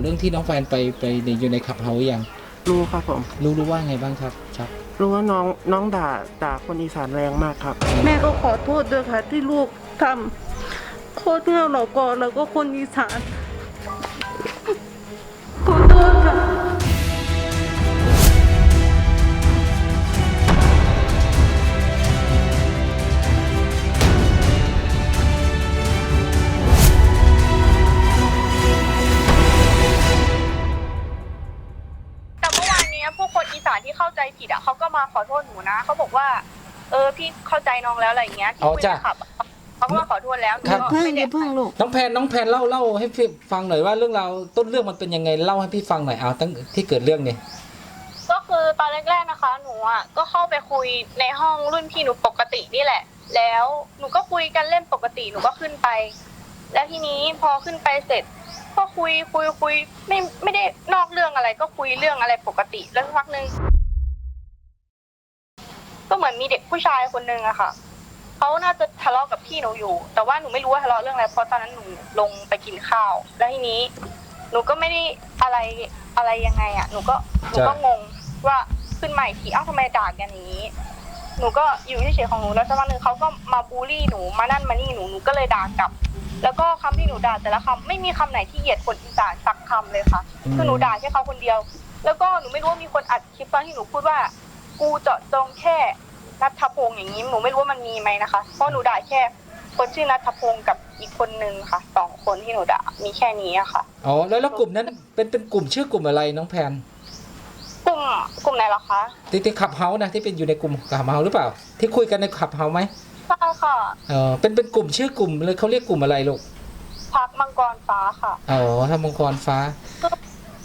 เรื่องที่น้องแฟนไปไปในอยู่ในขับเฮาส์ยังรู้ครับผม รู้รู้ว่าไงบ้างครับครับ รู้ว่าน้องน้องด่าด่าคนอีสานแรงมากครับ แม่ก็ขอโทษด้วยค่ะที่ลูกทำโคตรเงื่อเราก่อนแล้วก็คนอีสาน มาขอโทษหนูนะเขาบอกว่า เออพี่เข้าใจน้องแล้วอะไรอย่างเงี้ยที่อ๋อคุยจ้ะกับเขาก็มาขอโทษแล้วหนูครับก็เพิ่งไม่อได้ย่าเพิ่งลูกน้องแพนน้องแพนเล่าเล่าให้พี่ฟังหน่อยว่าเรื่องราวต้นเรื่องมันเป็นยังไงเล่าให้พี่ฟังหน่อยเอาตั้งที่เกิดเรื่องนี้ก็คือตอนแรกๆนะคะ หนูอะก็เข้าไปคุยในห้องรุ่นพี่หนูปกตินี่แหละ แล้วหนูก็คุยกันเล่นปกติหนูก็ขึ้นไป แล้วทีนี้พอขึ้นไปเสร็จ ก็คุยคุยคุยไม่ไม่ได้นอกเรื่องอะไร ก็คุยเรื่องอะไรปกติแล้วสักพักหนึ่ง ก็เหมือนมีเด็กผู้ชายคนนึงอะค่ะเขาน่าจะทะเลาะกับพี่หนูอยู่ แต่ว่าหนูไม่รู้ว่าทะเลาะเรื่องอะไรเพราะตอนนั้นหนูลงไปกินข้าว แล้วทีนี้หนูก็ไม่ได้อะไรอะไรยังไงอะหนูก็หนูก็งงว่าขึ้นมาอีกทีเอ้าทำไมด่ากันอย่างนี้ หนูก็อยู่เฉยๆของหนูแล้วสักวันหนึ่งเขาก็มาบูลลี่หนูมานั่นมานี่หนูหนูก็เลยด่ากลับ แล้วก็คำที่หนูด่าแต่ละคำไม่มีคำไหนที่เหยียดคนอีสานสักคำเลยค่ะคือหนูด่าแค่เขาคนเดียว แล้วก็หนูไม่รู้ว่ามีคนอัดคลิปตอนที่หนูพูดว่า กูเจาะจงแค่นัทพงษ์อย่างนี้หนูไม่รู้ว่ามันมีไหมนะคะ เพราะหนูด่าแค่ คนชื่อนัทพงษ์กับอีกคนนึงค่ะสองคนที่หนูด่ามีแค่นี้อะค่ะอ๋อแล้วแล้วกลุ่มนั้นเป็นเป็นกลุ่มชื่อกลุ่มอะไรน้องแพนกลุ่มกลุ่มไหนเหรอคะที่ที่ขับเฮาส์นะที่เป็นอยู่ในกลุ่มขับเฮาส์หรือเปล่า ที่คุยกันในขับเฮาส์ไหมใช่ค่ะเออเป็นเป็นกลุ่มชื่อกลุ่มเลยเขาเรียกกลุ่มอะไรลูกพักมังกรฟ้าค่ะอ๋อทำมังกรฟ้า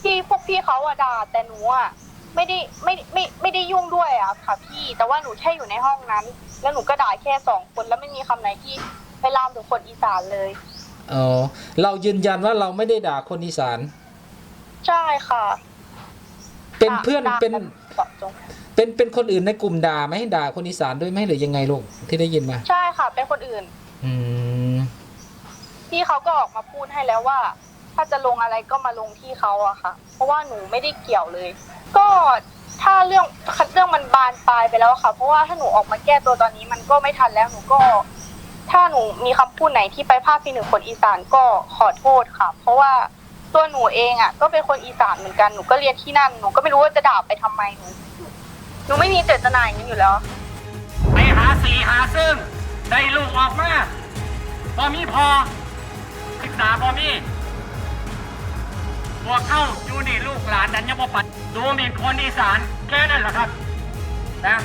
พี่พวกพี่เขาอะด่าแต่หนูอะ ไม่ได้ไม่ไม่ไม่ได้ยุ่งด้วยอะค่ะพี่ แต่ว่าหนูแค่อยู่ในห้องนั้น แล้วหนูก็ด่าแค่สองคนแล้วไม่มีคำไหนที่ไปลามถึงคนอีสานเลยอ๋อเรายืนยันว่าเราไม่ได้ด่าคนอีสาน ใช่ค่ะ เป็นเพื่อนด่าเป็นเจาะจงเป็นเป็นคนอื่นในกลุ่มด่าไหมด่าคนอีสานด้วยไหมหรือยังไงลูกที่ได้ยินมา ใช่ค่ะ เป็นคนอื่น อืมพี่เขาก็ออกมาพูดให้แล้วว่า ถ้าจะลงอะไรก็มาลงที่เขาอะค่ะ เพราะว่าหนูไม่ได้เกี่ยวเลย ก็ถ้าเรื่องเรื่องมันบานปลายไปแล้วค่ะ เพราะว่าถ้าหนูออกมาแก้ตัวตอนนี้มันก็ไม่ทันแล้วหนูก็ ถ้าหนูมีคำพูดไหนที่ไปพาดพิงถึงคนอีสานก็ขอโทษค่ะ เพราะว่าตัวหนูเองอะก็เป็นคนอีสานเหมือนกันหนูก็เรียนที่นั่นหนูก็ไม่รู้ว่าจะด่าไปทำไมหนูหนูไม่มีเจตนาอย่างนี้อยู่แล้วไปหาสีหาซึ่งได้ลูกออกมาพอมีพอศึกษาพอมี พวกเข้าอยู่นี่ลูกหลานนั้นยังบ่ปัดดูมีคนอีสานแค่นั้นแหละครับนะ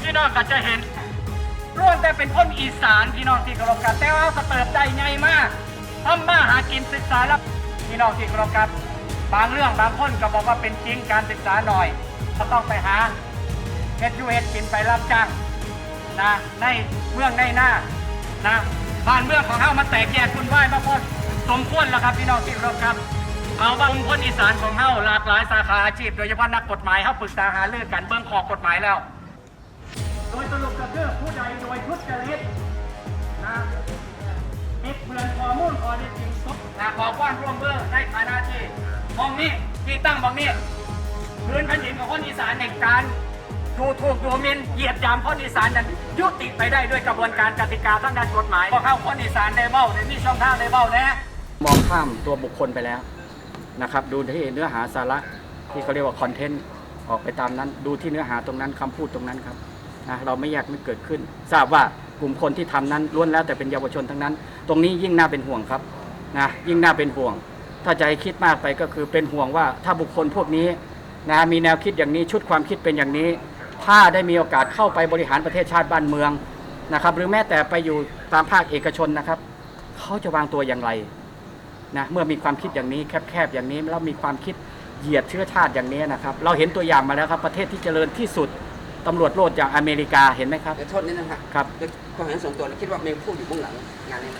พี่น้องก็จะเห็นร่วมแต่เป็นคนอีสานพี่น้องที่เคารพกันแต่ว่าสเติบใจใหญ่มากทำมาหากินศึกษาแล้วพี่น้องที่เคารพกันบางเรื่องบางคนก็บอกว่าเป็นจริงการศึกษาหน่อย ก็ต้องไปหาเฮ็ดยูเฮ็ดกินไปรับจ้างนะในเมืองในหน้านะบ้านเมืองของเฮามันแตกแยกคุณไหวายมาพอสมควรแล้วครับพี่น้องที่เคารพครับ เอาว่ากลุ่มคนอีสานของเฮาหลากหลายสาขาอาชีพ โดยเฉพาะนักกฎหมายเฮาปรึกษาหารือกันเบื้องขอกฎหมายแล้ว โดยสรุปก็คือผู้ใดโดยทุจริตนะบิดเบือนข้อมูลข้อเท็จจริงสดนะขอความร่วมมือในฐานะที่มองนี้ที่ตั้งมองนี้พื้นแผ่นดินของคนอีสานในการดูถูกดูหมินเหยียดหยามคนอีสานนั้นยุติไปได้ด้วยกระบวนการกติกาทางด้านกฎหมายพอเข้าคนอีสานได้เบ้าในมีช่องทางได้เบ้าแน่มองข้ามตัวบุคคลไปแล้ว นะครับดูที่เนื้อหาสาระที่เขาเรียกว่าคอนเทนต์ออกไปตามนั้น ดูที่เนื้อหาตรงนั้นคำพูดตรงนั้นครับนะเราไม่อยากมันเกิดขึ้น ทราบว่ากลุ่มคนที่ทำนั้นล้วนแล้วแต่เป็นเยาวชนทั้งนั้น ตรงนี้ยิ่งน่าเป็นห่วงครับนะยิ่งน่าเป็นห่วง ถ้าจะให้คิดมากไปก็คือเป็นห่วงว่าถ้าบุคคลพวกนี้นะมีแนวคิดอย่างนี้ชุดความคิดเป็นอย่างนี้ ถ้าได้มีโอกาสเข้าไปบริหารประเทศชาติบ้านเมืองนะครับ หรือแม้แต่ไปอยู่ตามภาคเอกชนนะครับ เขาจะวางตัวอย่างไร นะเมื่อมีความคิดอย่างนี้แคบๆอย่างนี้แล้วมีความคิดเหยียดเชื้อชาติอย่างนี้นะครับเราเห็นตัวอย่างมาแล้วครับประเทศที่เจริญที่สุดตำรวจโลดอย่างอเมริกาเห็นไหมครับเดี๋ยวโทษนิดนึงครับครับโดยความเห็นส่วนตัวเราคิดว่าเมย์ผู้อยู่เบื้องหลังงานนี้ไหม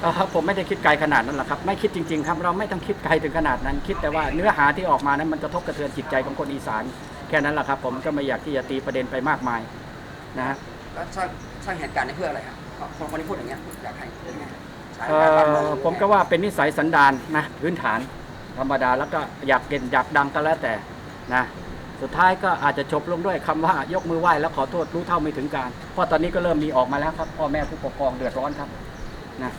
เอ่อผมไม่ได้คิดไกลขนาดนั้นหรอกครับ ไม่คิดจริงๆครับ เราไม่ต้องคิดไกลถึงขนาดนั้น คิดแต่ว่าเนื้อหาที่ออกมานั้นมันกระทบกระเทือนจิตใจของคนอีสานแค่นั้นแหละครับ ผมก็ไม่อยากที่จะตีประเด็นไปมากมายนะฮะแล้วสร้างสร้างเหตุการณ์นี้เพื่ออะไรครับคนคนที่พูดอย่างเงี้ยอยากให้ เอ่อผมก็ว่าเป็นนิสัยสันดานนะพื้นฐานธรรมดาแล้วก็อยากเก่งอยากดังก็แล้วแต่นะสุดท้ายก็อาจจะจบลงด้วยคำว่ายกมือไหว้แล้วขอโทษรู้เท่าไม่ถึงการ เพราะตอนนี้ก็เริ่มมีออกมาแล้วครับพ่อแม่ผู้ปกครองเดือดร้อนครับนะ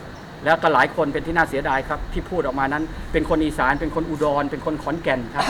แล้วก็หลายคนเป็นที่น่าเสียดายครับ ที่พูดออกมานั้น เป็นคนอีสานเป็นคนอุดร เป็นคนขอนแก่นครับ